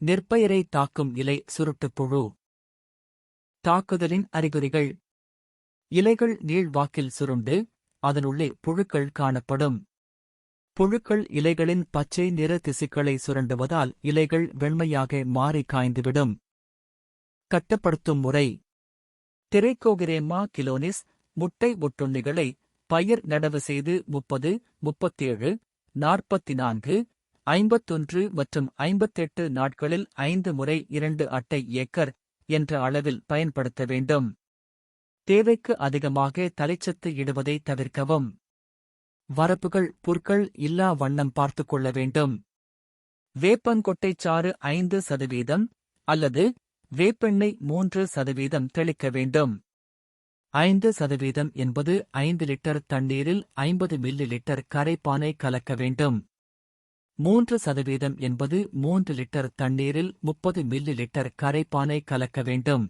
நிற்பயரை தாக்கும் இலை சுருட்டுப்புழு தாக்குதலின் அறிகுறிகள். இலைகள் நீள்வாக்கில் சுருண்டு அதனுள்ளே புழுக்கள் காணப்படும். புழுக்கள் இலைகளின் பச்சை நிற திசுக்களை சுரண்டுவதால் இலைகள் வெண்மையாக மாறி காய்ந்துவிடும். கட்டப்படுத்தும் முறை. திரைக்கோகிரேமா கிலோனிஸ் முட்டை ஒட்டுண்ணிகளை பயிர் நடவு செய்து முப்பது முப்பத்தேழு நாற்பத்தி நான்கு ஐம்பத்தொன்று மற்றும் ஐம்பத்தெட்டு நாட்களில் ஐந்து முறை இரண்டு அட்டை ஏக்கர் என்ற அளவில் பயன்படுத்த வேண்டும். தேவைக்கு அதிகமாக தலைச்சத்து இடுவதை தவிர்க்கவும். வரப்புகள் புற்கள் இல்லா வண்ணம் பார்த்துக்கொள்ள வேண்டும். வேப்பங்கொட்டைச்சாறு ஐந்து சதவீதம் அல்லது வேப்பெண்ணெய் மூன்று சதவீதம் தெளிக்க வேண்டும். ஐந்து சதவீதம் என்பது ஐந்து லிட்டர் தண்ணீரில் ஐம்பது மில்லி லிட்டர் கரைப்பானை கலக்க வேண்டும். மூன்று சதவீதம் என்பது மூன்று லிட்டர் தண்ணீரில் முப்பது மில்லி லிட்டர் கரைப்பானை கலக்க வேண்டும்.